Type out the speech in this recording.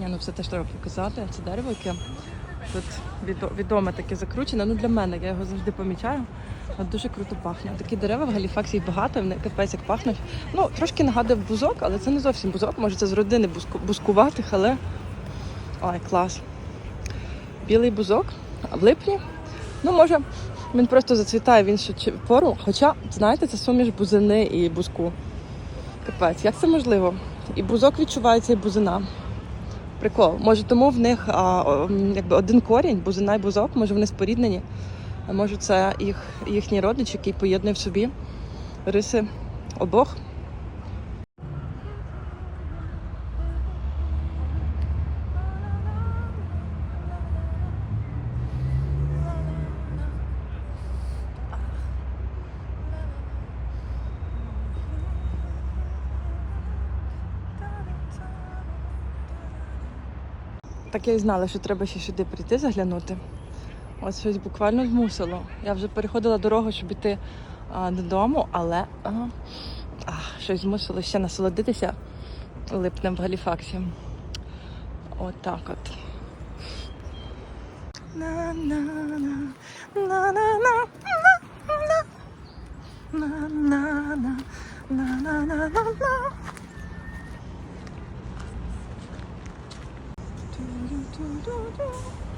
Ні, ну це теж треба показати. Це дерево, яке тут відоме таке закручене. Ну для мене, я його завжди помічаю. От дуже круто пахне. Такі дерева в Галіфаксі багато, вони капець як пахнуть. Ну, трошки нагадує бузок, але це не зовсім бузок. Може, це з родини бузку, бузкуватих, але. Ой, клас. Білий бузок, в липні. Ну, може, він просто зацвітає в іншу пору. Хоча, знаєте, це суміш бузини і бузку. Капець, як це можливо? І бузок відчувається, і бузина. Прикол. Може, тому в них а, якби один корінь, бузина і бузок, може вони споріднені. А може, це їх, їхній родич, який поєднує в собі риси обох. Так я і знала, що треба ще сюди прийти заглянути. Ось щось буквально змусило. Я вже переходила дорогу, щоб іти а, додому, але а, а, щось змусило ще насолодитися липнем в Галіфаксі. От так от. На-на-на, do, do, do.